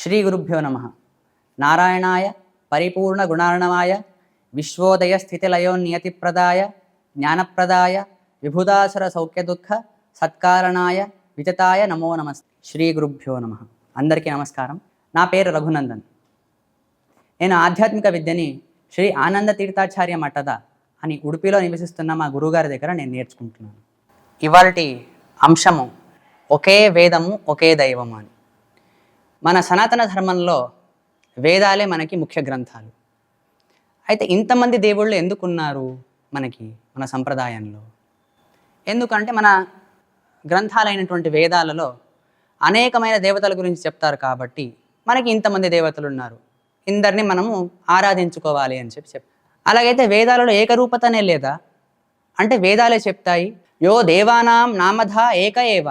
శ్రీ గురుభ్యో నమ. నారాయణాయ పరిపూర్ణ గుణార్ణవాయ విశ్వోదయ స్థితిలయో నియతిప్రదాయ జ్ఞానప్రదాయ విభుదాసుర సౌఖ్యదుఃఖ సత్కారణాయ విజతాయ నమో నమస్. శ్రీ గురుభ్యో నమ. అందరికీ నమస్కారం. నా పేరు రఘునందన్. నేను ఆధ్యాత్మిక విద్యని శ్రీ ఆనంద తీర్థాచార్య మఠద అని ఉడిపిలో నివసిస్తున్న మా గురువుగారి దగ్గర నేను నేర్చుకుంటున్నాను. ఇవాల్టి అంశము ఒకే వేదము ఒకే దైవము అని. మన సనాతన ధర్మంలో వేదాలే మనకి ముఖ్య గ్రంథాలు. అయితే ఇంతమంది దేవుళ్ళు ఎందుకున్నారు మనకి మన సంప్రదాయంలో? ఎందుకంటే మన గ్రంథాలైనటువంటి వేదాలలో అనేకమైన దేవతల గురించి చెప్తారు కాబట్టి మనకి ఇంతమంది దేవతలు ఉన్నారు ఇందరిని మనము ఆరాధించుకోవాలి అని చెప్పి చెప్ అలాగైతే వేదాలలో ఏకరూపతనే లేదా? అంటే వేదాలే చెప్తాయి యో దేవానాం నామధ ఏక ఏవ.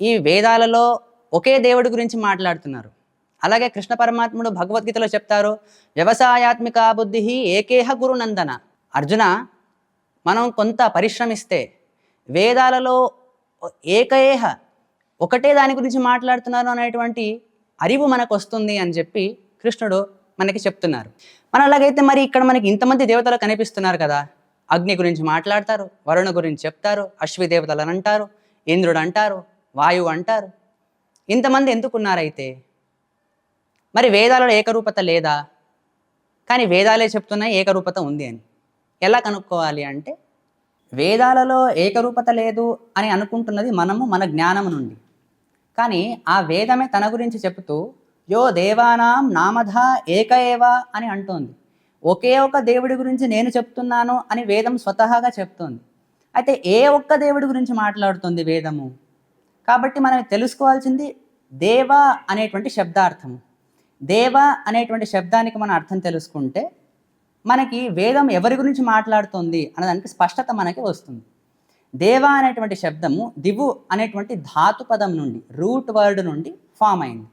ఈ వేదాలలో ఒకే దేవుడి గురించి మాట్లాడుతున్నారు. అలాగే కృష్ణ పరమాత్ముడు భగవద్గీతలో చెప్తారు వ్యవసాయాత్మిక బుద్ధి ఏకేహ గురునందన. అర్జున మనం కొంత పరిశ్రమిస్తే వేదాలలో ఏకఏహ ఒకటే దాని గురించి మాట్లాడుతున్నారు అనేటువంటి అరివు మనకు వస్తుంది అని చెప్పి కృష్ణుడు మనకి చెప్తున్నారు. మన అలాగైతే మరి ఇక్కడ మనకి ఇంతమంది దేవతలు కనిపిస్తున్నారు కదా అగ్ని గురించి మాట్లాడతారు వరుణ గురించి చెప్తారు అశ్వి దేవతలు అని అంటారు ఇంద్రుడు అంటారు వాయువు అంటారు. ఇంతమంది ఎందుకున్నారైతే? మరి వేదాలలో ఏకరూపత లేదా? కానీ వేదాలే చెప్తున్నాయి ఏకరూపత ఉంది అని. ఎలా కనుక్కోవాలి అంటే వేదాలలో ఏకరూపత లేదు అని అనుకుంటున్నది మనము మన జ్ఞానం నుండి. కానీ ఆ వేదమే తన గురించి చెబుతూ యో దేవానాం నామధ ఏక ఏవ అని అంటోంది. ఒకే ఒక దేవుడి గురించి నేను చెప్తున్నాను అని వేదం స్వతహాగా చెప్తోంది. అయితే ఏ ఒక్క దేవుడి గురించి మాట్లాడుతుంది వేదము? కాబట్టి మనం తెలుసుకోవాల్సింది దేవ అనేటువంటి శబ్దార్థము. దేవ అనేటువంటి శబ్దానికి మనం అర్థం తెలుసుకుంటే మనకి వేదం ఎవరి గురించి మాట్లాడుతుంది అన్నదానికి స్పష్టత మనకి వస్తుంది. దేవ అనేటువంటి శబ్దము దివు అనేటువంటి ధాతు పదం నుండి రూట్ వర్డ్ నుండి ఫామ్ అయింది.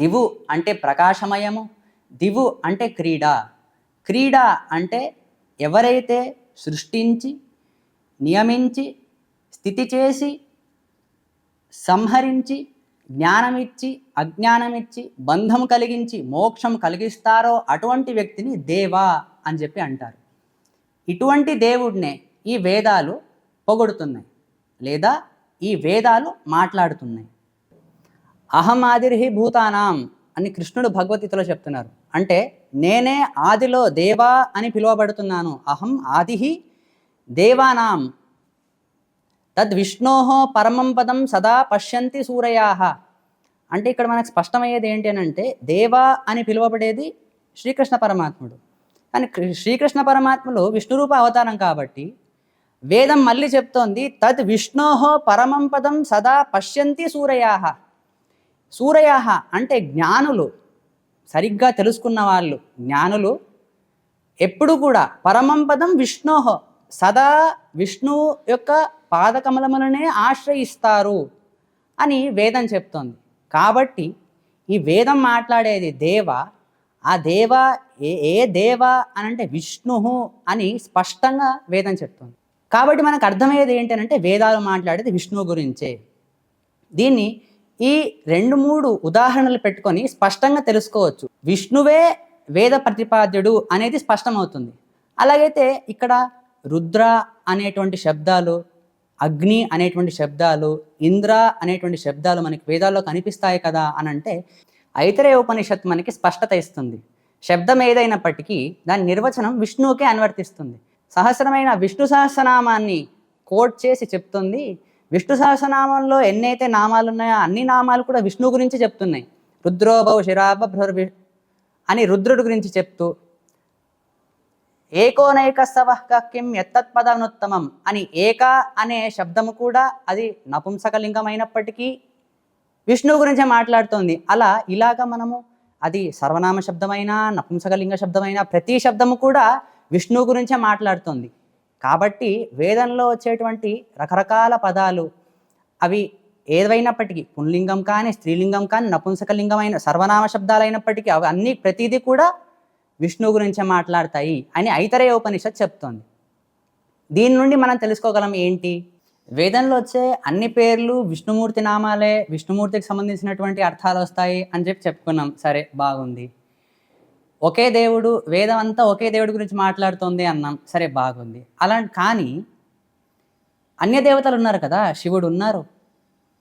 దివు అంటే ప్రకాశమయము దివు అంటే క్రీడ. క్రీడ అంటే ఎవరైతే సృష్టించి నియమించి స్థితి చేసి సంహరించి జ్ఞానమిచ్చి అజ్ఞానమిచ్చి బంధం కలిగించి మోక్షం కలిగిస్తారో అటువంటి వ్యక్తిని దేవా అని చెప్పి అంటారు. ఇటువంటి దేవుడినే ఈ వేదాలు పొగడుతున్నాయి లేదా ఈ వేదాలు మాట్లాడుతున్నాయి. అహం ఆదిర్హి భూతానాం అని కృష్ణుడు భగవద్గీతలో చెప్తున్నారు. అంటే నేనే ఆదిలో దేవా అని పిలువబడుతున్నాను. అహం ఆదిహి దేవానాం తద్విష్ణో పరమం పదం సదా పశ్యంతి సూరయాహ అంటే ఇక్కడ మనకు స్పష్టమయ్యేది ఏంటి అని అంటే దేవా అని పిలువబడేది శ్రీకృష్ణ పరమాత్ముడు. కానీ శ్రీకృష్ణ పరమాత్ములు విష్ణురూప అవతారం కాబట్టి వేదం మళ్ళీ చెప్తోంది తద్ విష్ణోహో పరమం పదం సదా పశ్యంతి సూరయాహ సూరయాహ అంటే జ్ఞానులు. సరిగ్గా తెలుసుకున్న వాళ్ళు. జ్ఞానులు. ఎప్పుడు కూడా పరమం పదం విష్ణోహో సదా విష్ణువు యొక్క పాదకమలములనే ఆశ్రయిస్తారు అని వేదం చెప్తోంది. కాబట్టి ఈ వేదం మాట్లాడేది దేవ ఆ దేవ ఏ ఏ దేవ అని అంటే విష్ణు అని స్పష్టంగా వేదం చెప్తోంది. కాబట్టి మనకు అర్థమయ్యేది ఏంటంటే వేదాలు మాట్లాడేది విష్ణువు గురించే. దీన్ని ఈ రెండు మూడు ఉదాహరణలు పెట్టుకొని స్పష్టంగా తెలుసుకోవచ్చు. విష్ణువే వేద ప్రతిపాద్యుడు అనేది స్పష్టమవుతుంది. అలాగైతే ఇక్కడ రుద్ర అనేటువంటి శబ్దాలు అగ్ని అనేటువంటి శబ్దాలు ఇంద్ర అనేటువంటి శబ్దాలు మనకి వేదాల్లో కనిపిస్తాయి కదా అని అంటే ఐతరే ఉపనిషత్ మనకి స్పష్టత ఇస్తుంది. శబ్దం ఏదైనప్పటికీ దాని నిర్వచనం విష్ణువుకే అనువర్తిస్తుంది. సహస్రమైన విష్ణు సహస్రనామాన్ని కోట్ చేసి చెప్తుంది. విష్ణు సహస్రనామంలో ఎన్నైతే నామాలు ఉన్నాయో అన్ని నామాలు కూడా విష్ణువు గురించి చెప్తున్నాయి. రుద్రోభవ శిరాభ అని రుద్రుడి గురించి చెప్తూ ఏకోనైక సవః కిం ఎత్తత్పదనుత్తమం అని ఏక అనే శబ్దము కూడా అది నపుంసకలింగం అయినప్పటికీ విష్ణువు గురించే మాట్లాడుతోంది. అలా ఇలాగ మనము అది సర్వనామ శబ్దమైనా నపుంసకలింగ శబ్దమైనా ప్రతి శబ్దము కూడా విష్ణువు గురించే మాట్లాడుతోంది. కాబట్టి వేదంలో వచ్చేటువంటి రకరకాల పదాలు అవి ఏదైనప్పటికీ పుంలింగం కానీ స్త్రీలింగం కానీ నపుంసకలింగమైన సర్వనామ శబ్దాలైనప్పటికీ అవి అన్నీ ప్రతిదీ కూడా విష్ణువు గురించే మాట్లాడతాయి అని ఐతరే ఉపనిషత్ చెప్తోంది. దీని నుండి మనం తెలుసుకోగలం ఏంటి? వేదంలో వచ్చే అన్ని పేర్లు విష్ణుమూర్తి నామాలే విష్ణుమూర్తికి సంబంధించినటువంటి అర్థాలు వస్తాయి అని చెప్పి చెప్పుకున్నాం. సరే బాగుంది. ఒకే దేవుడు వేదం అంతా ఒకే దేవుడి గురించి మాట్లాడుతుంది అన్నాం. సరే బాగుంది. అలా కానీ అన్య దేవతలు ఉన్నారు కదా శివుడు ఉన్నారు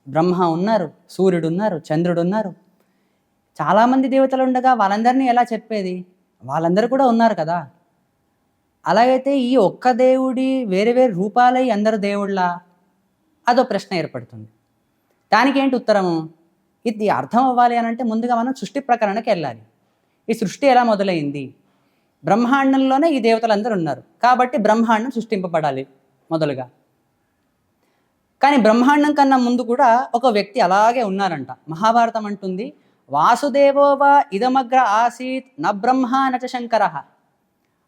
బ్రహ్మ ఉన్నారు సూర్యుడు ఉన్నారు చంద్రుడు ఉన్నారు. చాలామంది దేవతలు ఉండగా వాళ్ళందరినీ ఎలా చెప్పేది? వాళ్ళందరూ కూడా ఉన్నారు కదా. అలాగైతే ఈ ఒక్క దేవుడి వేరే వేరే రూపాలై అందరు దేవుళ్ళ అదో ప్రశ్న ఏర్పడుతుంది. దానికి ఏంటి ఉత్తరము? ఇది అర్థం అవ్వాలి అని అంటే ముందుగా మనం సృష్టి ప్రకరణకి వెళ్ళాలి. ఈ సృష్టి ఎలా మొదలైంది? బ్రహ్మాండంలోనే ఈ దేవతలందరూ ఉన్నారు. కాబట్టి బ్రహ్మాండం సృష్టింపబడాలి మొదలుగా. కానీ బ్రహ్మాండం కన్నా ముందు కూడా ఒక వ్యక్తి అలాగే ఉన్నారంట. మహాభారతం అంటుంది వాసుదేవోవా ఇదమగ్ర ఆసీత్ న బ్రహ్మ నచ శంకర.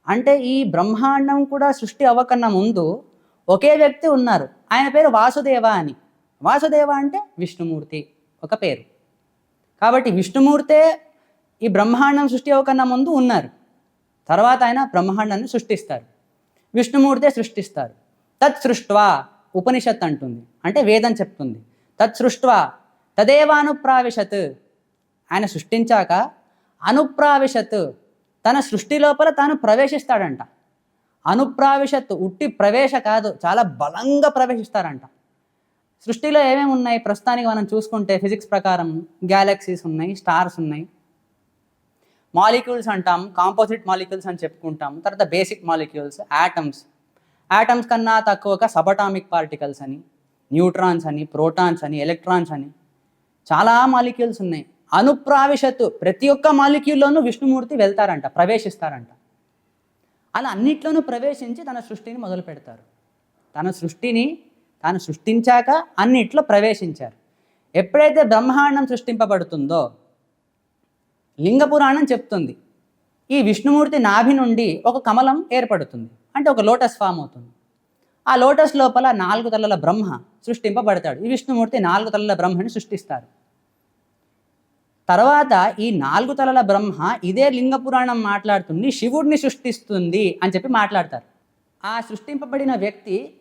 అంటే ఈ బ్రహ్మాండం కూడా సృష్టి అవ్వకన్నా ముందు ఒకే వ్యక్తి ఉన్నారు. ఆయన పేరు వాసుదేవ అని. వాసుదేవ అంటే విష్ణుమూర్తి ఒక పేరు. కాబట్టి విష్ణుమూర్తే ఈ బ్రహ్మాండం సృష్టి అవ్వకన్నా ముందు ఉన్నారు. తర్వాత ఆయన బ్రహ్మాండాన్ని సృష్టిస్తారు. విష్ణుమూర్తే సృష్టిస్తారు. తత్ సృష్వా ఉపనిషత్ అంటుంది. అంటే వేదం చెప్తుంది. తత్ సృష్వా తదేవానుప్రావిశత్ ఆయన సృష్టించాక అనుప్రావిశత్ తన సృష్టి లోపల తాను ప్రవేశిస్తాడంట. అనుప్రావిశత్ ఉట్టి ప్రవేశ కాదు చాలా బలంగా ప్రవేశిస్తారంట. సృష్టిలో ఏమేమి ఉన్నాయి? ప్రస్తుతానికి మనం చూసుకుంటే ఫిజిక్స్ ప్రకారం గ్యాలక్సీస్ ఉన్నాయి స్టార్స్ ఉన్నాయి. మాలిక్యూల్స్ అంటాం కాంపోజిట్ మాలిక్యూల్స్ అని చెప్పుకుంటాం. తర్వాత బేసిక్ మాలిక్యూల్స్ యాటమ్స్ యాటమ్స్ కన్నా తక్కువగా సబటామిక్ పార్టికల్స్ అని న్యూట్రాన్స్ అని ప్రోటాన్స్ అని ఎలక్ట్రాన్స్ అని చాలా మాలిక్యూల్స్ ఉన్నాయి. అనుప్రావిశత్తు. ప్రతి ఒక్క మాలిక్యూల్లోనూ విష్ణుమూర్తి వెళ్తారంట ప్రవేశిస్తారంట. అలా అన్నిట్లోనూ ప్రవేశించి తన సృష్టిని మొదలు పెడతారు. తన సృష్టిని తాను సృష్టించాక అన్నిట్లో ప్రవేశించారు. ఎప్పుడైతే బ్రహ్మాండం సృష్టింపబడుతుందో లింగ పురాణం చెప్తుంది. ఈ విష్ణుమూర్తి నాభి నుండి ఒక కమలం ఏర్పడుతుంది. అంటే ఒక లోటస్ ఫామ్ అవుతుంది. ఆ లోటస్ లోపల నాలుగు తలల బ్రహ్మ సృష్టింపబడతాడు. ఈ విష్ణుమూర్తి నాలుగు తలల బ్రహ్మని సృష్టిస్తారు. తర్వాత ఈ నాలుగు తలల బ్రహ్మ ఇదే లింగ పురాణం మాట్లాడుతుంది శివుడిని సృష్టిస్తుంది అని చెప్పి మాట్లాడతారు. ఆ సృష్టింపబడిన వ్యక్తి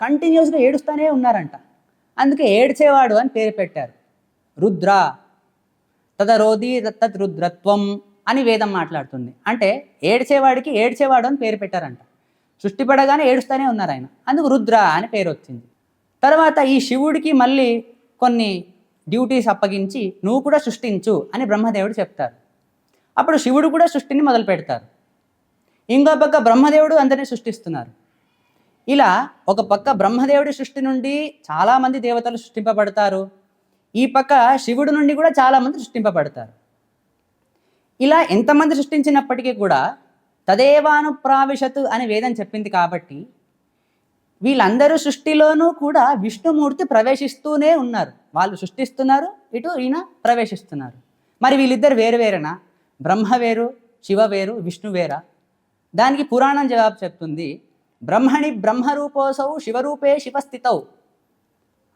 కంటిన్యూస్గా ఏడుస్తూనే ఉన్నారంట. అందుకే ఏడ్చేవాడు అని పేరు పెట్టారు. రుద్ర తదరోధి తత్ రుద్రత్వం అని వేదం మాట్లాడుతుంది. అంటే ఏడ్చేవాడికి ఏడ్చేవాడు అని పేరు పెట్టారంట. సృష్టిపడగానే ఏడుస్తూనే ఉన్నారు ఆయన. అందుకు రుద్ర అని పేరు వచ్చింది. తర్వాత ఈ శివుడికి మళ్ళీ కొన్ని డ్యూటీస్ అప్పగించి నువ్వు కూడా సృష్టించు అని బ్రహ్మదేవుడు చెప్తారు. అప్పుడు శివుడు కూడా సృష్టిని మొదలు పెడతారు. ఇంకో పక్క బ్రహ్మదేవుడు అందరినీ సృష్టిస్తున్నారు. ఇలా ఒక పక్క బ్రహ్మదేవుడి సృష్టి నుండి చాలామంది దేవతలు సృష్టింపబడతారు. ఈ పక్క శివుడు నుండి కూడా చాలామంది సృష్టింపబడతారు. ఇలా ఎంతమంది సృష్టించినప్పటికీ కూడా తదేవానుప్రావిశతు అని వేదం చెప్పింది కాబట్టి వీళ్ళందరూ సృష్టిలోనూ కూడా విష్ణుమూర్తి ప్రవేశిస్తూనే ఉన్నారు. వాళ్ళు సృష్టిస్తున్నారు ఇటు ఈయన ప్రవేశిస్తున్నారు. మరి వీళ్ళిద్దరు వేరు వేరేనా? బ్రహ్మ వేరు శివ వేరు విష్ణు వేరా? దానికి పురాణం జవాబు చెప్తుంది బ్రహ్మణి బ్రహ్మరూపోసౌ శివరూపే శివస్థితౌ.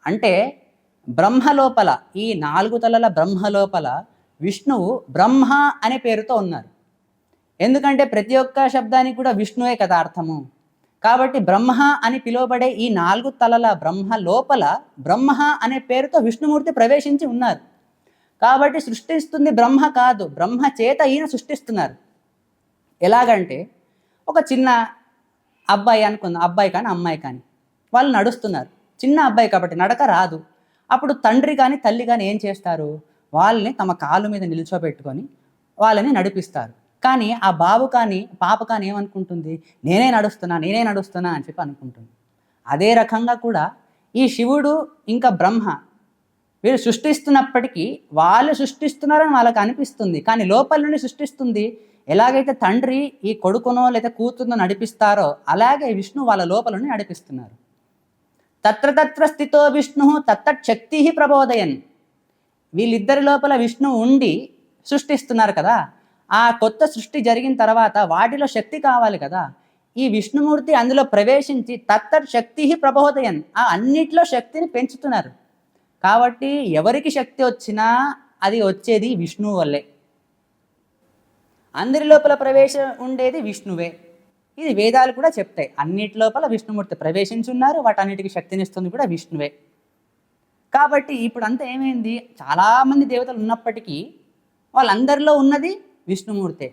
అంటే బ్రహ్మ లోపల ఈ నాలుగు తలల బ్రహ్మ లోపల విష్ణువు బ్రహ్మ అనే పేరుతో ఉన్నారు. ఎందుకంటే ప్రతి ఒక్క శబ్దానికి కూడా విష్ణువే కదా అర్థము. కాబట్టి బ్రహ్మ అని పిలువబడే ఈ నాలుగు తలల బ్రహ్మ లోపల బ్రహ్మ అనే పేరుతో విష్ణుమూర్తి ప్రవేశించి ఉన్నారు. కాబట్టి సృష్టిస్తుంది బ్రహ్మ కాదు బ్రహ్మ చేత ఈయన సృష్టిస్తున్నారు. ఎలాగంటే ఒక చిన్న అబ్బాయి అనుకుందాం అబ్బాయి కానీ అమ్మాయి కానీ వాళ్ళు నడుస్తున్నారు. చిన్న అబ్బాయి కాబట్టి నడక రాదు. అప్పుడు తండ్రి కానీ తల్లి కానీ ఏం చేస్తారు? వాళ్ళని తమ కాలు మీద నిల్చోబెట్టుకొని వాళ్ళని నడిపిస్తారు. కానీ ఆ బాబు కానీ పాప కానీ ఏమనుకుంటుంది? నేనే నడుస్తున్నా నేనే నడుస్తున్నా అని చెప్పి అనుకుంటుంది. అదే రకంగా కూడా ఈ శివుడు ఇంకా బ్రహ్మ. వీరు సృష్టిస్తున్నప్పటికీ వాళ్ళు సృష్టిస్తున్నారని వాళ్ళకి అనిపిస్తుంది. కానీ లోపల నుండి సృష్టిస్తుంది. ఎలాగైతే తండ్రి ఈ కొడుకునో లేదా కూతురునో నడిపిస్తారో అలాగే విష్ణు వాళ్ళ లోపల నుండి నడిపిస్తున్నారు. తత్ర తత్ర స్థితో విష్ణు తత్తత్ శక్తి ప్రబోధయన్. వీళ్ళిద్దరి లోపల విష్ణు ఉండి సృష్టిస్తున్నారు కదా. ఆ కొత్త సృష్టి జరిగిన తర్వాత వాటిలో శక్తి కావాలి కదా. ఈ విష్ణుమూర్తి అందులో ప్రవేశించి తత్తత్ శక్తి ప్రబోధయన్. ఆ అన్నిట్లో శక్తిని పెంచుతున్నారు. కాబట్టి ఎవరికి శక్తి వచ్చినా అది వచ్చేది విష్ణువు వల్లే. అందరి లోపల ప్రవేశం ఉండేది విష్ణువే. ఇది వేదాలు కూడా చెప్తాయి. అన్నిటి లోపల విష్ణుమూర్తి ప్రవేశించున్నారు. వాటన్నిటికి శక్తినిస్తుంది కూడా విష్ణువే. కాబట్టి ఇప్పుడు అంతా ఏమైంది చాలామంది దేవతలు ఉన్నప్పటికీ వాళ్ళందరిలో ఉన్నది విష్ణుమూర్తే.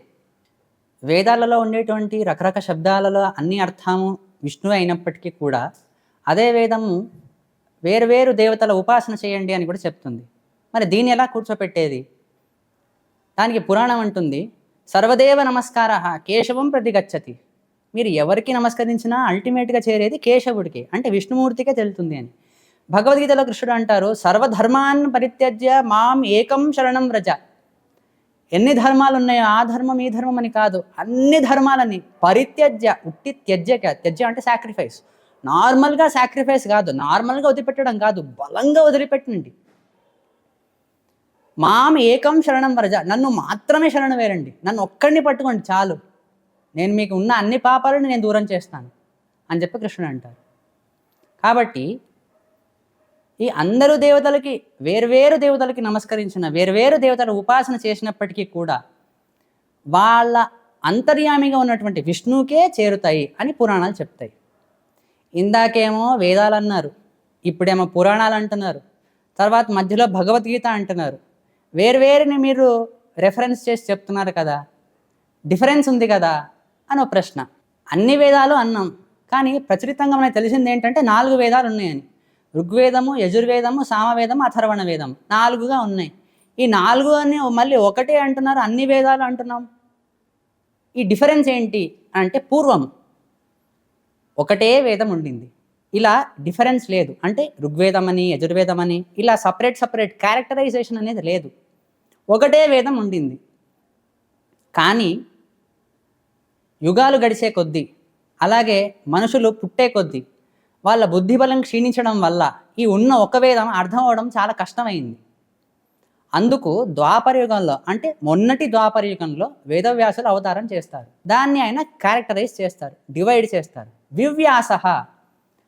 వేదాలలో ఉండేటువంటి రకరకాల శబ్దాలలో అన్ని అర్థము విష్ణువు అయినప్పటికీ కూడా అదే వేదము వేరువేరు దేవతల ఉపాసన చేయండి అని కూడా చెప్తుంది. మరి దీన్ని ఎలా కూర్చోపెట్టేది? దానికి పురాణం అంటుంది సర్వదేవ నమస్కార కేశవం ప్రతి గచ్చతి మీరు ఎవరికి నమస్కరించినా అల్టిమేట్గా చేరేది కేశవుడికి అంటే విష్ణుమూర్తికే తెలుతుంది అని. భగవద్గీతలో కృష్ణుడు అంటారు సర్వధర్మాన్ పరిత్యజ్య మాం ఏకం శరణం వ్రజ. ఎన్ని ధర్మాలు ఉన్నాయో ఆ ధర్మం ఈ ధర్మం అని కాదు. అన్ని ధర్మాలని పరిత్యజ్య ఉట్టి త్యజ్యక త్యజ్య అంటే సాక్రిఫైస్ నార్మల్గా సాక్రిఫైస్ కాదు. నార్మల్గా వదిలిపెట్టడం కాదు. బలంగా వదిలిపెట్టండి మాం ఏకం శరణం వరజ. నన్ను మాత్రమే శరణం వేరండి. నన్ను ఒక్కడిని పట్టుకోండి చాలు. నేను మీకు ఉన్న అన్ని పాపాలను నేను దూరం చేస్తాను అని చెప్పి కృష్ణుడు అంటారు కాబట్టి ఈ అందరు దేవతలకి వేర్వేరు దేవతలకి నమస్కరించిన వేర్వేరు దేవతలు ఉపాసన చేసినప్పటికీ కూడా వాళ్ళ అంతర్యామిగా ఉన్నటువంటి విష్ణువుకే చేరుతాయి అని పురాణాలు చెప్తాయి. ఇందాకేమో వేదాలు అన్నారు ఇప్పుడేమో పురాణాలు అంటున్నారు తర్వాత మధ్యలో భగవద్గీత అంటున్నారు. వేర్వేరుని మీరు రెఫరెన్స్ చేసి చెప్తున్నారు కదా డిఫరెన్స్ ఉంది కదా అని ప్రశ్న. అన్ని వేదాలు అన్నాం కానీ ప్రచురితంగా మనకు తెలిసింది ఏంటంటే నాలుగు వేదాలు ఉన్నాయని. ఋగ్వేదము యజుర్వేదము సామవేదము అథర్వణ వేదం నాలుగుగా ఉన్నాయి. ఈ నాలుగు అని మళ్ళీ ఒకటే అంటున్నారు అన్ని వేదాలు అంటున్నాం. ఈ డిఫరెన్స్ ఏంటి అంటే పూర్వం ఒకటే వేదం ఉండింది. ఇలా డిఫరెన్స్ లేదు. అంటే ఋగ్వేదం అని యజుర్వేదం అని ఇలా సపరేట్ సపరేట్ క్యారెక్టరైజేషన్ అనేది లేదు. ఒకటే వేదం ఉండింది. కానీ యుగాలు గడిచే కొద్దీ అలాగే మనుషులు పుట్టే కొద్దీ వాళ్ళ బుద్ధిబలం క్షీణించడం వల్ల ఈ ఉన్న ఒక వేదం అర్థం అవడం చాలా కష్టమైంది. అందుకు ద్వాపరయుగంలో అంటే మొన్నటి ద్వాపరయుగంలో వేదవ్యాసులు అవతారం చేస్తారు. దాన్ని ఆయన క్యారెక్టరైజ్ చేస్తారు డివైడ్ చేస్తారు. వివ్యాస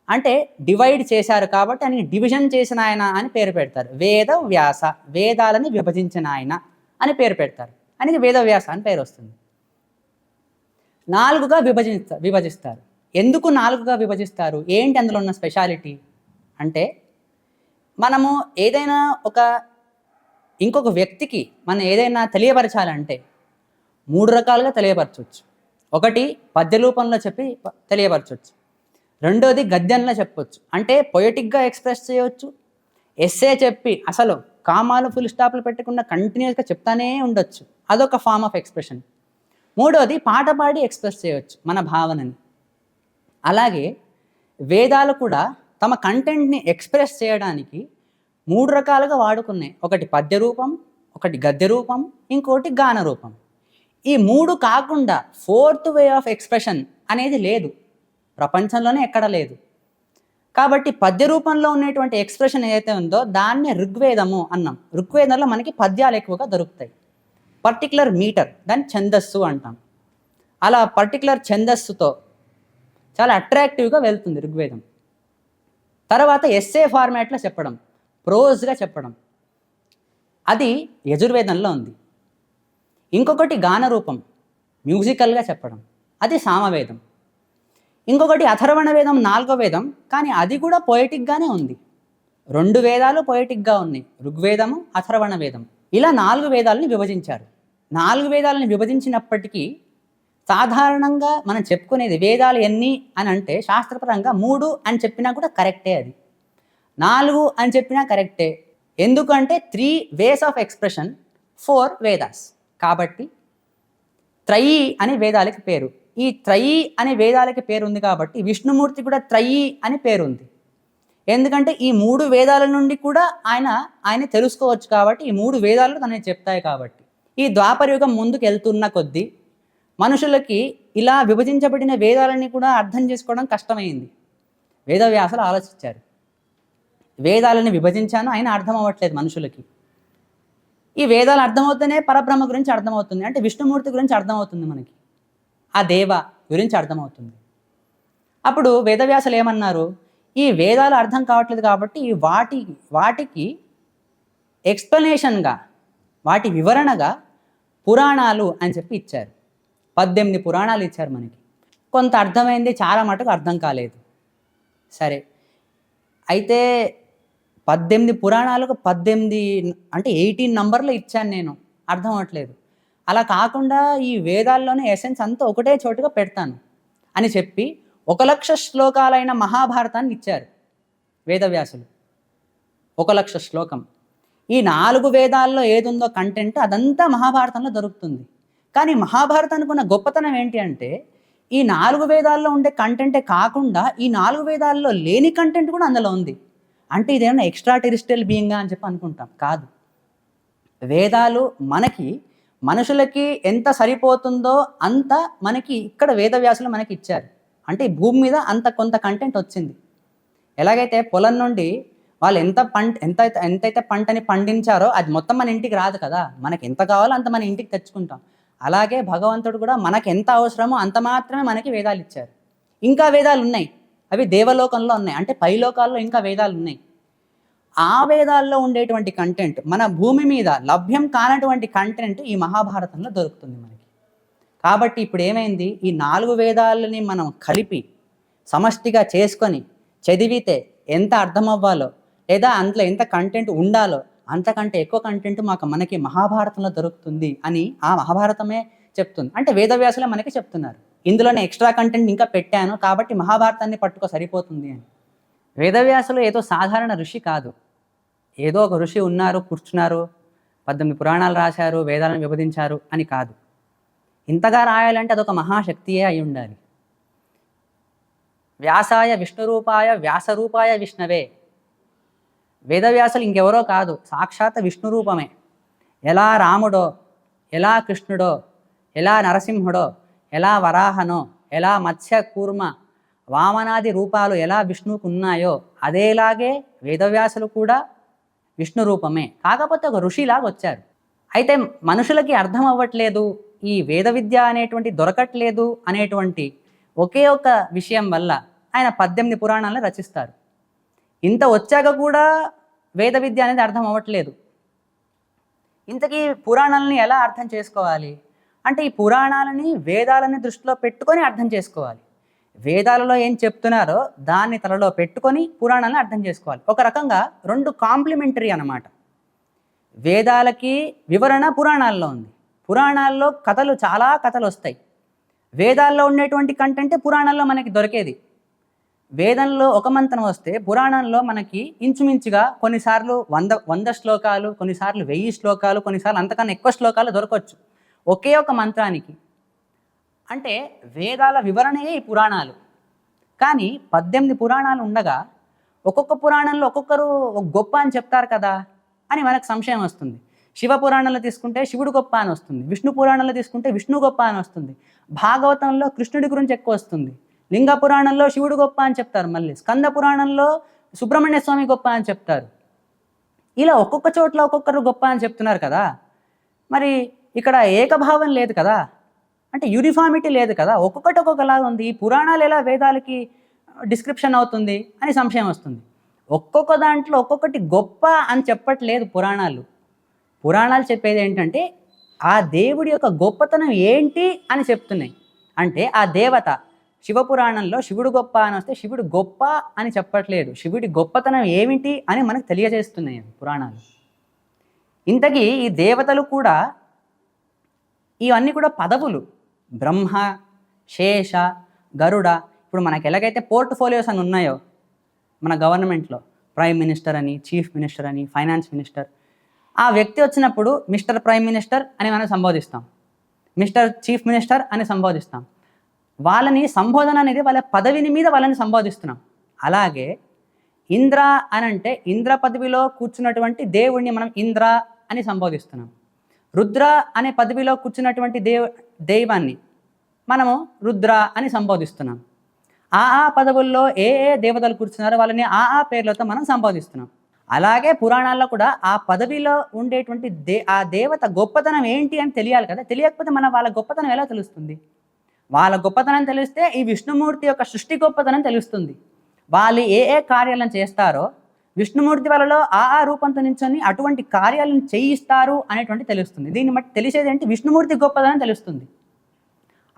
అంటే డివైడ్ చేశారు కాబట్టి ఆయన డివిజన్ చేసిన ఆయన అని పేరు పెడతారు. వేద వ్యాస వేదాలని విభజించిన ఆయన అని పేరు పెడతారు. అనేది వేదవ్యాస అని పేరు వస్తుంది. నాలుగుగా విభజిస్తారు విభజిస్తారు. ఎందుకు నాలుగుగా విభజిస్తారు? ఏంటి అందులో ఉన్న స్పెషాలిటీ? అంటే మనము ఏదైనా ఒక ఇంకొక వ్యక్తికి మనం ఏదైనా తెలియపరచాలంటే మూడు రకాలుగా తెలియపరచవచ్చు. ఒకటి పద్య రూపంలో చెప్పి తెలియపరచవచ్చు. రెండోది గద్యంలో చెప్పొచ్చు. అంటే పొయటిక్గా ఎక్స్ప్రెస్ చేయవచ్చు. ఎస్సే చెప్పి అసలు కామాలు ఫుల్ స్టాప్లు పెట్టకుండా కంటిన్యూస్గా చెప్తానే ఉండొచ్చు. అదొక ఫార్మ్ ఆఫ్ ఎక్స్ప్రెషన్. మూడోది పాట పాడి ఎక్స్ప్రెస్ చేయవచ్చు మన భావనని. అలాగే వేదాలు కూడా తమ కంటెంట్ని ఎక్స్ప్రెస్ చేయడానికి మూడు రకాలుగా వాడుకున్నాయి. ఒకటి పద్య రూపం ఒకటి గద్య రూపం ఇంకోటి గాన రూపం. ఈ మూడు కాకుండా ఫోర్త్ వే ఆఫ్ ఎక్స్ప్రెషన్ అనేది లేదు. ప్రపంచంలోనే ఎక్కడ లేదు. కాబట్టి పద్య రూపంలో ఉన్నటువంటి ఎక్స్ప్రెషన్ ఏదైతే ఉందో దాన్ని ఋగ్వేదము అన్నాం. ఋగ్వేదంలో మనకి పద్యాలు ఎక్కువగా దొరుకుతాయి. పర్టికులర్ మీటర్ దాన్ని ఛందస్సు అంటాం. అలా పర్టికులర్ ఛందస్సుతో చాలా అట్రాక్టివ్గా వెళ్తుంది ఋగ్వేదం. తర్వాత ఎస్ఏ ఫార్మాట్లో చెప్పడం ప్రోజ్గా చెప్పడం. అది యజుర్వేదంలో ఉంది. ఇంకొకటి గాన రూపం మ్యూజికల్గా చెప్పడం. అది సామవేదం. ఇంకొకటి అథర్వణ వేదం నాలుగో వేదం కానీ అది కూడా పొయటిక్గానే ఉంది. రెండు వేదాలు పొయటిక్గా ఉన్నాయి. ఋగ్వేదము అథర్వణ వేదం ఇలా నాలుగు వేదాలని విభజించారు. నాలుగు వేదాలని విభజించినప్పటికీ సాధారణంగా మనం చెప్పుకునేది వేదాలు ఎన్ని అని అంటే శాస్త్రపరంగా మూడు అని చెప్పినా కూడా కరెక్టే అది. నాలుగు అని చెప్పినా కరెక్టే. ఎందుకంటే three ways of expression four Vedas. కాబట్టి త్రయీ అని వేదాలకి పేరు. ఈ త్రయీ అనే వేదాలకి పేరు ఉంది కాబట్టి విష్ణుమూర్తి కూడా త్రయీ అని పేరు ఉంది ఎందుకంటే ఈ మూడు వేదాల నుండి కూడా ఆయన ఆయన తెలుసుకోవచ్చు కాబట్టి ఈ మూడు వేదాలు తనకి చెప్తాయి కాబట్టి. ఈ ద్వాపరయుగం ముందుకు వెళ్తున్న కొద్దీ మనుషులకి ఇలా విభజించబడిన వేదాలని కూడా అర్థం చేసుకోవడం కష్టమైంది. వేదవ్యాసులు ఆలోచించారు. వేదాలని విభజించాను ఆయన అర్థం అవ్వట్లేదు మనుషులకి. ఈ వేదాలు అర్థమవుతూనే పరబ్రహ్మ గురించి అర్థమవుతుంది అంటే విష్ణుమూర్తి గురించి అర్థమవుతుంది మనకి. ఆ దేవ గురించి అర్థమవుతుంది. అప్పుడు వేదవ్యాసులు ఏమన్నారు? ఈ వేదాలు అర్థం కావట్లేదు కాబట్టి ఈ వాటి వాటికి ఎక్స్ప్లెనేషన్గా వాటి వివరణగా పురాణాలు అని చెప్పి ఇచ్చారు. పద్దెనిమిది పురాణాలు ఇచ్చారు మనకి. కొంత అర్థమైంది చాలా మటుకు అర్థం కాలేదు. సరే. అయితే పద్దెనిమిది పురాణాలకు పద్దెనిమిది అంటే ఎయిటీన్ నంబర్లు ఇచ్చాను నేను. అర్థం అవ్వట్లేదు అలా కాకుండా ఈ వేదాల్లోనే ఎసెన్స్ అంతా ఒకటే చోటుగా పెడతాను అని చెప్పి ఒక లక్ష శ్లోకాలైన మహాభారతాన్ని ఇచ్చారు వేదవ్యాసులు. ఒక లక్ష శ్లోకం. ఈ నాలుగు వేదాల్లో ఏదుందో కంటెంట్ అదంతా మహాభారతంలో దొరుకుతుంది. కానీ మహాభారతానికి ఉన్న గొప్పతనం ఏంటి అంటే ఈ నాలుగు వేదాల్లో ఉండే కంటెంటే కాకుండా ఈ నాలుగు వేదాల్లో లేని కంటెంట్ కూడా అందులో ఉంది. అంటే ఇదేమన్నా ఎక్స్ట్రా టెరిస్టల్ బీయింగా అని చెప్పి అనుకుంటాం. కాదు. వేదాలు మనకి మనుషులకి ఎంత సరిపోతుందో అంత మనకి ఇక్కడ వేదవ్యాసులు మనకి ఇచ్చారు. అంటే ఈ భూమి మీద అంత కొంత కంటెంట్ వచ్చింది. ఎలాగైతే పొలం నుండి వాళ్ళు ఎంత పంట ఎంత ఎంతైతే పంటని పండించారో అది మొత్తం మన ఇంటికి రాదు కదా. మనకి ఎంత కావాలో అంత మన ఇంటికి తెచ్చుకుంటాం. అలాగే భగవంతుడు కూడా మనకి ఎంత అవసరమో అంత మాత్రమే మనకి వేదాలు ఇచ్చారు. ఇంకా వేదాలు ఉన్నాయి. అవి దేవలోకంలో ఉన్నాయి. అంటే పైలోకాల్లో ఇంకా వేదాలు ఉన్నాయి. ఆ వేదాల్లో ఉండేటువంటి కంటెంట్ మన భూమి మీద లభ్యం కానటువంటి కంటెంట్ ఈ మహాభారతంలో దొరుకుతుంది మనకి. కాబట్టి ఇప్పుడు ఏమైంది? ఈ నాలుగు వేదాలని మనం కలిపి సమష్టిగా చేసుకొని చదివితే ఎంత అర్థం అవ్వాలో లేదా అందులో ఎంత కంటెంట్ ఉండాలో అంతకంటే ఎక్కువ కంటెంట్ మాకు మనకి మహాభారతంలో దొరుకుతుంది అని ఆ మహాభారతమే చెప్తుంది. అంటే వేదవ్యాసులే మనకి చెప్తున్నారు. ఇందులోనే ఎక్స్ట్రా కంటెంట్ ఇంకా పెట్టాను కాబట్టి మహాభారతాన్ని పట్టుకో సరిపోతుంది అని. వేదవ్యాసులు ఏదో సాధారణ ఋషి కాదు. ఏదో ఒక ఋషి ఉన్నారు కూర్చున్నారు పద్దెనిమిది పురాణాలు రాశారు వేదాలను విభజించారు అని కాదు. ఇంతగా రాయాలంటే అదొక మహాశక్తియే అయి ఉండాలి. వ్యాసాయ విష్ణురూపాయ వ్యాసరూపాయ విష్ణవే. వేదవ్యాసులు ఇంకెవరో కాదు సాక్షాత్ విష్ణు రూపమే ఎలా రాముడో ఎలా కృష్ణుడో ఎలా నరసింహుడో ఎలా వరాహనో ఎలా మత్స్య కూర్మ వామనాది రూపాలు ఎలా విష్ణువుకు ఉన్నాయో అదేలాగే వేదవ్యాసులు కూడా విష్ణు రూపమే కాకపోతే ఒక ఋషిలాగా వచ్చారు. అయితే మనుషులకి అర్థం అవ్వట్లేదు ఈ వేద విద్య అనేటువంటి దొరకట్లేదు అనేటువంటి ఒకే ఒక విషయం వల్ల ఆయన పద్దెనిమిది పురాణాలను రచిస్తారు. ఇంత వచ్చాక కూడా వేద విద్య అనేది అర్థం అవ్వట్లేదు. ఇంతకీ పురాణాలని ఎలా అర్థం చేసుకోవాలి? అంటే ఈ పురాణాలని వేదాలని దృష్టిలో పెట్టుకొని అర్థం చేసుకోవాలి. వేదాలలో ఏం చెప్తున్నారో దాన్ని తలలో పెట్టుకొని పురాణాలను అర్థం చేసుకోవాలి. ఒక రకంగా రెండు కాంప్లిమెంటరీ అన్నమాట. వేదాలకి వివరణ పురాణాల్లో ఉంది. పురాణాల్లో కథలు చాలా కథలు వస్తాయి. వేదాల్లో ఉండేటువంటి కంటెంటే పురాణాల్లో మనకి దొరికేది. వేదంలో ఒక మంత్రం వస్తే పురాణంలో మనకి ఇంచుమించుగా కొన్నిసార్లు వంద వంద శ్లోకాలు కొన్నిసార్లు వెయ్యి శ్లోకాలు కొన్నిసార్లు అంతకన్నా ఎక్కువ శ్లోకాలు దొరకవచ్చు ఒకే ఒక మంత్రానికి. అంటే వేదాల వివరణయే ఈ పురాణాలు. కానీ పద్దెనిమిది పురాణాలు ఉండగా ఒక్కొక్క పురాణంలో ఒక్కొక్కరు ఒక గొప్ప అని చెప్తారు కదా అని మనకు సంశయం వస్తుంది. శివ పురాణంలో తీసుకుంటే శివుడు గొప్ప అని వస్తుంది. విష్ణు పురాణంలో తీసుకుంటే విష్ణు గొప్ప అని వస్తుంది. భాగవతంలో కృష్ణుడి గురించి ఎక్కువ వస్తుంది. లింగ పురాణంలో శివుడు గొప్ప అని చెప్తారు మళ్ళీ. స్కంద పురాణంలో సుబ్రహ్మణ్య స్వామి గొప్ప అని చెప్తారు. ఇలా ఒక్కొక్క చోట్ల ఒక్కొక్కరు గొప్ప అని చెప్తున్నారు కదా. మరి ఇక్కడ ఏకభావం లేదు కదా. అంటే యూనిఫామిటీ లేదు కదా. ఒక్కొక్కటి ఒక్కొక్కలాగా ఉంది. ఈ పురాణాలు ఎలా వేదాలకి డిస్క్రిప్షన్ అవుతుంది అని సంశయం వస్తుంది. ఒక్కొక్క దాంట్లో ఒక్కొక్కటి గొప్ప అని చెప్పట్లేదు పురాణాలు. పురాణాలు చెప్పేది ఏంటంటే ఆ దేవుడి యొక్క గొప్పతనం ఏంటి అని చెప్తున్నాయి. అంటే ఆ దేవత శివపురాణంలో శివుడు గొప్ప అని వస్తే శివుడు గొప్ప అని చెప్పట్లేదు. శివుడి గొప్పతనం ఏమిటి అని మనకు తెలియజేస్తున్నాయి పురాణాలు. ఇంతకీ ఈ దేవతలు కూడా ఇవన్నీ కూడా పదవులు. బ్రహ్మ శేష గరుడ. ఇప్పుడు మనకు ఎలాగైతే పోర్ట్ఫోలియోస్ అని ఉన్నాయో మన గవర్నమెంట్లో ప్రైమ్ మినిస్టర్ అని చీఫ్ మినిస్టర్ అని ఫైనాన్స్ మినిస్టర్. ఆ వ్యక్తి వచ్చినప్పుడు మిస్టర్ ప్రైమ్ మినిస్టర్ అని మనం సంబోధిస్తాం. మిస్టర్ చీఫ్ మినిస్టర్ అని సంబోధిస్తాం. వాళ్ళని సంబోధన అనేది వాళ్ళ పదవిని మీద వాళ్ళని సంబోధిస్తున్నాం. అలాగే ఇంద్ర అని అంటే ఇంద్ర పదవిలో కూర్చున్నటువంటి దేవుణ్ణి మనం ఇంద్ర అని సంబోధిస్తున్నాం. రుద్ర అనే పదవిలో కూర్చున్నటువంటి దేవ దైవాన్ని మనము రుద్ర అని సంబోధిస్తున్నాం. ఆ ఆ పదవుల్లో ఏ ఏ దేవతలు కూర్చున్నారో వాళ్ళని ఆ ఆ పేర్లతో మనం సంబోధిస్తున్నాం. అలాగే పురాణాల్లో కూడా ఆ పదవిలో ఉండేటువంటి దే ఆ దేవత గొప్పతనం ఏంటి అని తెలియాలి కదా? తెలియకపోతే మన వాళ్ళ గొప్పతనం ఎలా తెలుస్తుంది? వాళ్ళ గొప్పతనం తెలిస్తే ఈ విష్ణుమూర్తి యొక్క సృష్టి గొప్పతనం తెలుస్తుంది. వాళ్ళు ఏ ఏ కార్యాలను చేస్తారో విష్ణుమూర్తి వాళ్ళలో ఆ ఆ రూపంతో నించొని అటువంటి కార్యాలను చేయిస్తారు అనేటువంటి తెలుస్తుంది. దీన్ని బట్టి తెలిసేది ఏంటి? విష్ణుమూర్తి గొప్పదనం తెలుస్తుంది.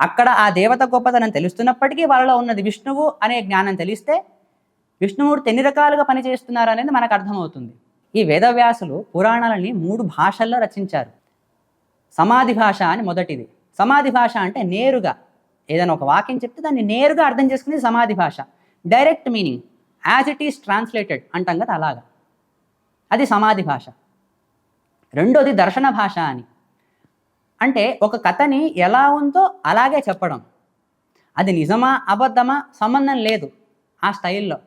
అక్కడ ఆ దేవత గొప్పతనం తెలుస్తున్నప్పటికీ వాళ్ళలో ఉన్నది విష్ణువు అనే జ్ఞానం తెలిస్తే విష్ణుమూర్తి ఎన్ని రకాలుగా పనిచేస్తున్నారు అనేది మనకు అర్థమవుతుంది. ఈ వేదవ్యాసులు పురాణాలని మూడు భాషల్లో రచించారు. సమాధి భాష అని మొదటిది. సమాధి భాష అంటే నేరుగా ఏదైనా ఒక వాక్యం చెప్తే దాన్ని నేరుగా అర్థం చేసుకునేది సమాధి భాష. Direct meaning as it is translated అంటాం కదా అలాగా. అది సమాధి భాష. రెండోది దర్శన భాష అని. అంటే ఒక కథని ఎలా ఉందో అలాగే చెప్పడం. అది నిజమా అబద్ధమా సంబంధం లేదు ఆ స్టైల్లో.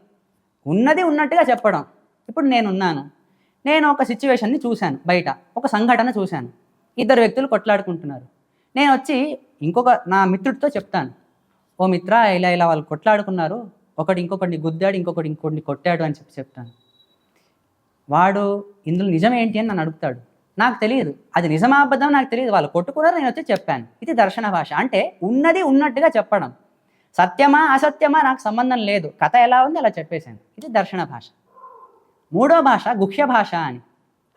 ఉన్నది ఉన్నట్టుగా చెప్పడం. ఇప్పుడు నేనున్నాను. నేను ఒక సిచ్యువేషన్ని చూశాను బయట. ఒక సంఘటన చూశాను. ఇద్దరు వ్యక్తులు కొట్లాడుకుంటున్నారు. నేను వచ్చి ఇంకొక నా మిత్రుడితో చెప్తాను. ఓ మిత్ర ఇలా ఇలా వాళ్ళు కొట్లాడుకున్నారు. ఒకటి ఇంకొకటిని గుద్దాడు ఇంకొకటి ఇంకొకటిని కొట్టాడు అని చెప్పి చెప్తాను. వాడు ఇందులో నిజం ఏంటి అని నన్ను అడుగుతాడు. నాకు తెలియదు. అది నిజమా అబద్ధం నాకు తెలియదు. వాళ్ళు కొట్టుకున్నారు నేను వచ్చి చెప్పాను. ఇది దర్శన భాష. అంటే ఉన్నది ఉన్నట్టుగా చెప్పడం. సత్యమా అసత్యమా నాకు సంబంధం లేదు. కథ ఎలా ఉంది అలా చెప్పేశాను. ఇది దర్శన భాష. మూడో భాష గుహ్య భాష అని.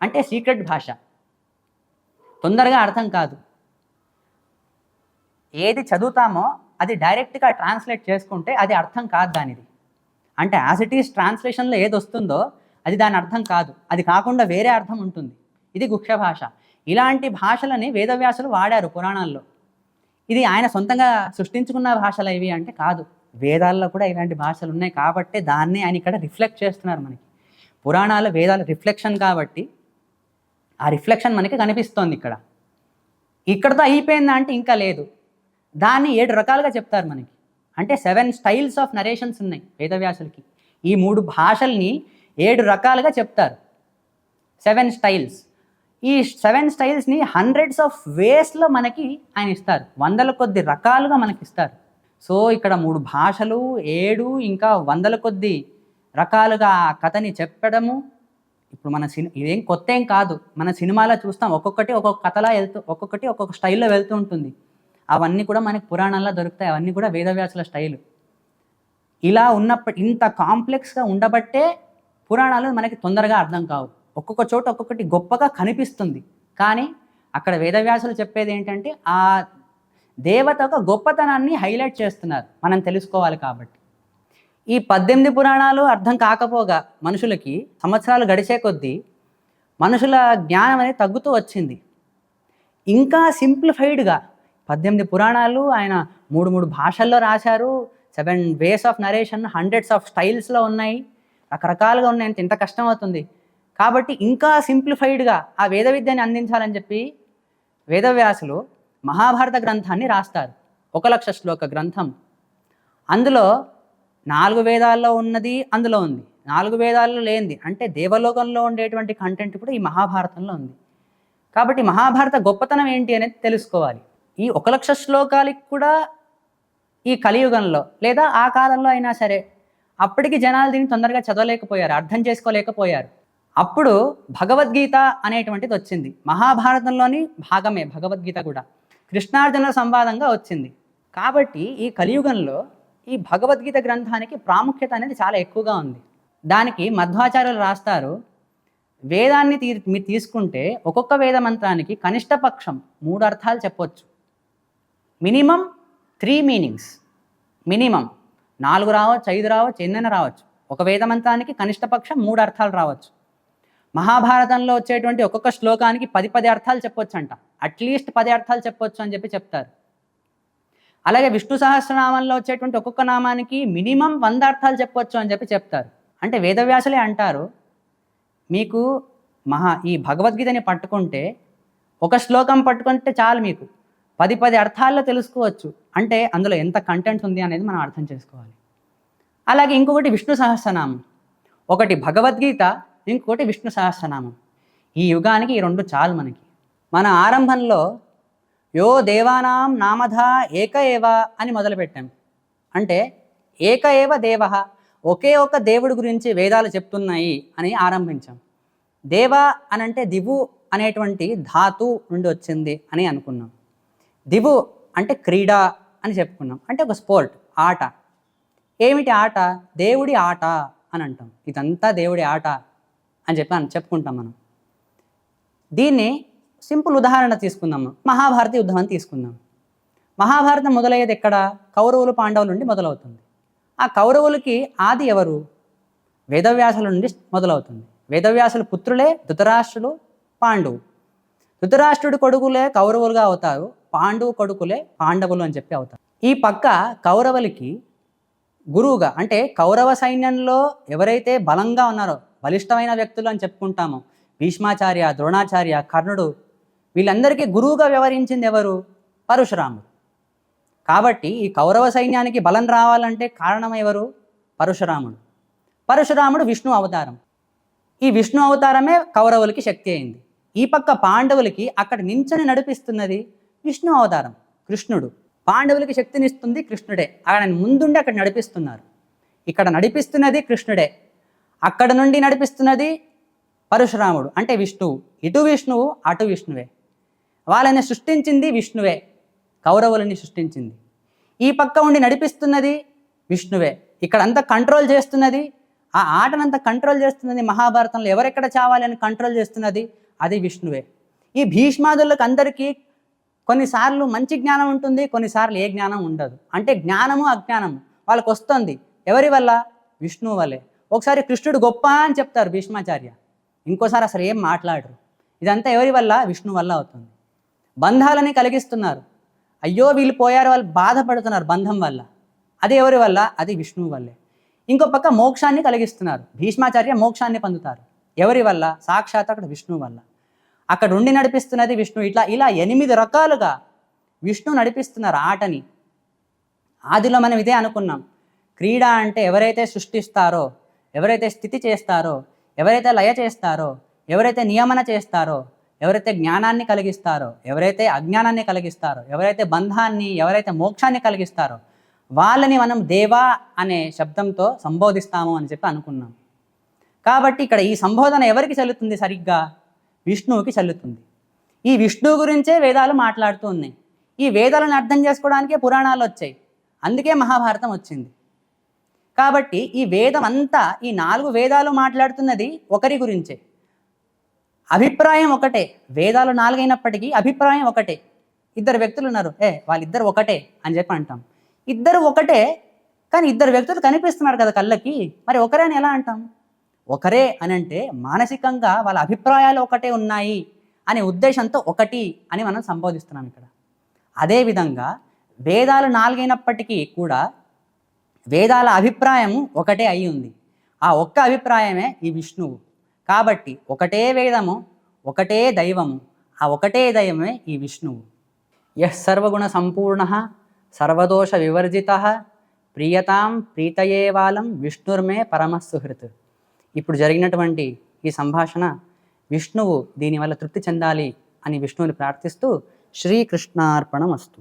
అంటే సీక్రెట్ భాష. తొందరగా అర్థం కాదు. ఏది చదువుతామో అది డైరెక్ట్గా ట్రాన్స్లేట్ చేసుకుంటే అది అర్థం కాదు దానిది. అంటే యాజ్ ఇట్ ఈస్ ట్రాన్స్లేషన్లో ఏది వస్తుందో అది దాని అర్థం కాదు. అది కాకుండా వేరే అర్థం ఉంటుంది. ఇది గుక్ష భాష. ఇలాంటి భాషలని వేదవ్యాసులు వాడారు పురాణాల్లో. ఇది ఆయన సొంతంగా సృష్టించుకున్న భాషలు ఇవి అంటే కాదు. వేదాల్లో కూడా ఇలాంటి భాషలు ఉన్నాయి కాబట్టి దాన్ని ఆయన ఇక్కడ రిఫ్లెక్ట్ చేస్తున్నారు మనకి. పురాణాలు వేదాల రిఫ్లెక్షన్ కాబట్టి ఆ రిఫ్లెక్షన్ మనకి కనిపిస్తోంది ఇక్కడ. ఇక్కడతో అయిపోయిందా అంటే ఇంకా లేదు. దాన్ని ఏడు రకాలుగా చెప్తారు మనకి. అంటే సెవెన్ స్టైల్స్ ఆఫ్ నరేషన్స్ ఉన్నాయి వేదవ్యాసులకి. ఈ మూడు భాషల్ని ఏడు రకాలుగా చెప్తారు. Seven styles. ఈ సెవెన్ స్టైల్స్ని హండ్రెడ్స్ ఆఫ్ వేస్లో మనకి ఆయన ఇస్తారు. వందల కొద్ది రకాలుగా మనకి ఇస్తారు. సో ఇక్కడ మూడు భాషలు ఏడు ఇంకా వందల కొద్ది రకాలుగా ఆ కథని చెప్పడము. ఇప్పుడు మన సిని ఇదేం కొత్త ఏం కాదు. మన సినిమాలో చూస్తాం ఒక్కొక్కటి ఒక్కొక్క కథలా వెళ్తూ ఒక్కొక్కటి ఒక్కొక్క స్టైల్లో వెళ్తూ ఉంటుంది. అవన్నీ కూడా మనకి పురాణాల్లో దొరుకుతాయి. అవన్నీ కూడా వేదవ్యాసుల స్టైలు. ఇలా ఉన్నప్పటి ఇంత కాంప్లెక్స్గా ఉండబట్టే పురాణాలు మనకి తొందరగా అర్థం కావు. ఒక్కొక్క చోట ఒక్కొక్కటి గొప్పగా కనిపిస్తుంది. కానీ అక్కడ వేదవ్యాసులు చెప్పేది ఏంటంటే ఆ దేవత ఒక గొప్పతనాన్ని హైలైట్ చేస్తున్నారు. మనం తెలుసుకోవాలి కాబట్టి. ఈ పద్దెనిమిది పురాణాలు అర్థం కాకపోగా మనుషులకి సంవత్సరాలు గడిచే కొద్దీ మనుషుల జ్ఞానం అనేది తగ్గుతూ వచ్చింది. ఇంకా సింప్లిఫైడ్గా పద్దెనిమిది పురాణాలు ఆయన మూడు మూడు భాషల్లో రాశారు. Seven ways of narration hundreds of స్టైల్స్లో ఉన్నాయి. రకరకాలుగా ఉన్నాయి అంటే ఇంత కష్టం అవుతుంది. కాబట్టి ఇంకా సింప్లిఫైడ్గా ఆ వేద విద్యని అందించాలని చెప్పి వేదవ్యాసులు మహాభారత గ్రంథాన్ని రాస్తారు. ఒక లక్ష శ్లోక గ్రంథం. అందులో నాలుగు వేదాల్లో ఉన్నది అందులో ఉంది. నాలుగు వేదాల్లో లేనిది. అంటే దేవలోకంలో ఉండేటువంటి కంటెంట్ కూడా ఈ మహాభారతంలో ఉంది. కాబట్టి మహాభారత గొప్పతనం ఏంటి అనేది తెలుసుకోవాలి. ఈ ఒక లక్ష శ్లోకాలకి కూడా ఈ కలియుగంలో లేదా ఆ కాలంలో అయినా సరే అప్పటికి జనాలు దీన్ని తొందరగా చదవలేకపోయారు అర్థం చేసుకోలేకపోయారు. అప్పుడు భగవద్గీత అనేటువంటిది వచ్చింది. మహాభారతంలోని భాగమే భగవద్గీత కూడా. కృష్ణార్జున సంవాదంగా వచ్చింది. కాబట్టి ఈ కలియుగంలో ఈ భగవద్గీత గ్రంథానికి ప్రాముఖ్యత అనేది చాలా ఎక్కువగా ఉంది. దానికి మధ్వాచార్యులు రాస్తారు వేదాన్ని తీ మీరు తీసుకుంటే ఒక్కొక్క వేద మంత్రానికి కనిష్ట పక్షం మూడు అర్థాలు చెప్పొచ్చు. Minimum three meanings. మినిమం. నాలుగు రావచ్చు ఐదు రావచ్చు ఎన్నైనా రావచ్చు. ఒక వేదమంతానికి కనిష్టపక్షం కనిష్ట పక్షం మూడు అర్థాలు రావచ్చు. మహాభారతంలో వచ్చేటువంటి ఒక్కొక్క శ్లోకానికి పది పది అర్థాలు చెప్పొచ్చు అంట అట్లీస్ట్ పది అర్థాలు చెప్పొచ్చు అని చెప్పి చెప్తారు. అలాగే విష్ణు సహస్రనామంలో వచ్చేటువంటి ఒక్కొక్క నామానికి మినిమం వంద అర్థాలు చెప్పొచ్చు అని చెప్పి చెప్తారు. అంటే వేదవ్యాసులే అంటారు మీకు మహా ఈ భగవద్గీతని పట్టుకుంటే ఒక శ్లోకం పట్టుకుంటే చాలు మీకు. పది పది అర్థాల్లో తెలుసుకోవచ్చు. అంటే అందులో ఎంత కంటెంట్ ఉంది అనేది మనం అర్థం చేసుకోవాలి. అలాగే ఇంకొకటి విష్ణు సహస్రనామం. ఒకటి భగవద్గీత ఇంకొకటి విష్ణు సహస్రనామం. ఈ యుగానికి ఈ రెండు చాలు మనకి. మన ఆరంభంలో యో దేవానాం నామధ ఏక ఏవ అని మొదలుపెట్టాం. అంటే ఏక ఏవ దేవ ఒకే ఒక దేవుడి గురించి వేదాలు చెప్తున్నాయి అని ఆరంభించాం. దేవ అని అంటే దివు అనేటువంటి ధాతు నుండి వచ్చింది అని అనుకున్నాం. దివు అంటే క్రీడ అని చెప్పుకున్నాం. అంటే ఒక స్పోర్ట్ ఆట. ఏమిటి ఆట? దేవుడి ఆట అని అంటాం. ఇదంతా దేవుడి ఆట అని చెప్పి అని చెప్పుకుంటాం మనం. దీన్ని సింపుల్ ఉదాహరణ తీసుకుందాం. మహాభారత యుద్ధం అని తీసుకుందాం. మహాభారతం మొదలయ్యేది ఎక్కడ? కౌరవులు పాండవుల నుండి మొదలవుతుంది. ఆ కౌరవులకి ఆది ఎవరు? వేదవ్యాసుల నుండి మొదలవుతుంది. వేదవ్యాసుల పుత్రులే ధృతరాష్ట్రులు పాండువు ధృతరాష్ట్రుడి కొడుకులే కౌరవులుగా అవుతారు. పాండవు కొడుకులే పాండవులు అని చెప్పి అవుతారు. ఈ పక్క కౌరవులకి గురువుగా అంటే కౌరవ సైన్యంలో ఎవరైతే బలంగా ఉన్నారో బలిష్టమైన వ్యక్తులు అని చెప్పుకుంటామో. భీష్మాచార్య ద్రోణాచార్య కర్ణుడు వీళ్ళందరికీ గురువుగా వ్యవహరించింది ఎవరు? పరశురాముడు. కాబట్టి ఈ కౌరవ సైన్యానికి బలం రావాలంటే కారణం ఎవరు? పరశురాముడు. పరశురాముడు విష్ణు అవతారం. ఈ విష్ణు అవతారమే కౌరవులకి శక్తి అయింది. ఈ పక్క పాండవులకి అక్కడ నించని నడిపిస్తున్నది విష్ణు అవతారం కృష్ణుడు. పాండవులకి శక్తినిస్తుంది కృష్ణుడే. ఆయన ముందుండి అక్కడ నడిపిస్తున్నారు. ఇక్కడ నడిపిస్తున్నది కృష్ణుడే. అక్కడ నుండి నడిపిస్తున్నది పరశురాముడు అంటే విష్ణువు. ఇటు విష్ణువు అటు విష్ణువే. వాళ్ళని సృష్టించింది విష్ణువే. కౌరవులని సృష్టించింది. ఈ పక్క ఉండి నడిపిస్తున్నది విష్ణువే. ఇక్కడ అంతా కంట్రోల్ చేస్తున్నది ఆ ఆటనంతా కంట్రోల్ చేస్తున్నది మహాభారతంలో ఎవరెక్కడ చావాలి అని కంట్రోల్ చేస్తున్నది అది విష్ణువే. ఈ భీష్మాదులకు అందరికీ కొన్నిసార్లు మంచి జ్ఞానం ఉంటుంది కొన్నిసార్లు ఏ జ్ఞానం ఉండదు. అంటే జ్ఞానము అజ్ఞానము. వాళ్ళకి వస్తుంది. ఎవరి వల్ల? విష్ణువు వల్లే ఒకసారి కృష్ణుడు గొప్ప అని చెప్తారు భీష్మాచార్య. ఇంకోసారి అసలు ఏం మాట్లాడరు. ఇదంతా ఎవరి వల్ల? విష్ణు వల్ల అవుతుంది. బంధాలని కలిగిస్తున్నారు. అయ్యో వీళ్ళు పోయారు వాళ్ళు బాధపడుతున్నారు బంధం వల్ల. అది ఎవరి వల్ల? అది విష్ణువు వల్లే. ఇంకో పక్క మోక్షాన్ని కలిగిస్తున్నారు. భీష్మాచార్య మోక్షాన్ని పొందుతారు. ఎవరి వల్ల? సాక్షాత్ అక్కడ విష్ణువు వల్ల. అక్కడ ఉండి నడిపిస్తున్నది విష్ణు. ఇట్లా ఇలా ఎనిమిది రకాలుగా విష్ణు నడిపిస్తున్నారు ఆటని ఆదిలో మనం ఇదే అనుకున్నాం. క్రీడ అంటే ఎవరైతే సృష్టిస్తారో ఎవరైతే స్థితి చేస్తారో ఎవరైతే లయ చేస్తారో ఎవరైతే నియమన చేస్తారో ఎవరైతే జ్ఞానాన్ని కలిగిస్తారో ఎవరైతే అజ్ఞానాన్ని కలిగిస్తారో ఎవరైతే బంధాన్ని ఎవరైతే మోక్షాన్ని కలిగిస్తారో వాళ్ళని మనం దేవా అనే శబ్దంతో సంబోధిస్తాము అని చెప్పి అనుకున్నాం. కాబట్టి ఇక్కడ ఈ సంబోధన ఎవరికి చెల్లుతుంది సరిగ్గా? విష్ణువుకి చల్లుతుంది. ఈ విష్ణువు గురించే వేదాలు మాట్లాడుతూ ఉన్నాయి. ఈ వేదాలను అర్థం చేసుకోవడానికే పురాణాలు వచ్చాయి. అందుకే మహాభారతం వచ్చింది. కాబట్టి ఈ వేదం అంతా ఈ నాలుగు వేదాలు మాట్లాడుతున్నది ఒకరి గురించే. అభిప్రాయం ఒకటే. వేదాలు నాలుగైనప్పటికీ అభిప్రాయం ఒకటే. ఇద్దరు వ్యక్తులు ఉన్నారు. ఏ వాళ్ళిద్దరు ఒకటే అని చెప్పి అంటాం. ఇద్దరు ఒకటే కానీ ఇద్దరు వ్యక్తులు కనిపిస్తున్నారు కదా కళ్ళకి. మరి ఒకరే అని ఎలా అంటాం? ఒకరే అని అంటే మానసికంగా వాళ్ళ అభిప్రాయాలు ఒకటే ఉన్నాయి అనే ఉద్దేశంతో ఒకటి అని మనం సంబోధిస్తున్నాం ఇక్కడ. అదేవిధంగా వేదాలు నాలుగైనప్పటికీ కూడా వేదాల అభిప్రాయం ఒకటే అయి ఉంది. ఆ ఒక్క అభిప్రాయమే ఈ విష్ణువు. కాబట్టి ఒకటే వేదము ఒకటే దైవము ఆ ఒకటే దైవమే ఈ విష్ణువు. యః సర్వగుణ సంపూర్ణ సర్వదోష వివర్జిత ప్రియతాం ప్రీతయేవాలం విష్ణుర్మే పరమసుహృత్ ఇప్పుడు జరిగినటువంటి ఈ సంభాషణ విష్ణువు దీనివల్ల తృప్తి చెందాలి అని విష్ణువుని ప్రార్థిస్తూ శ్రీకృష్ణార్పణమస్తు.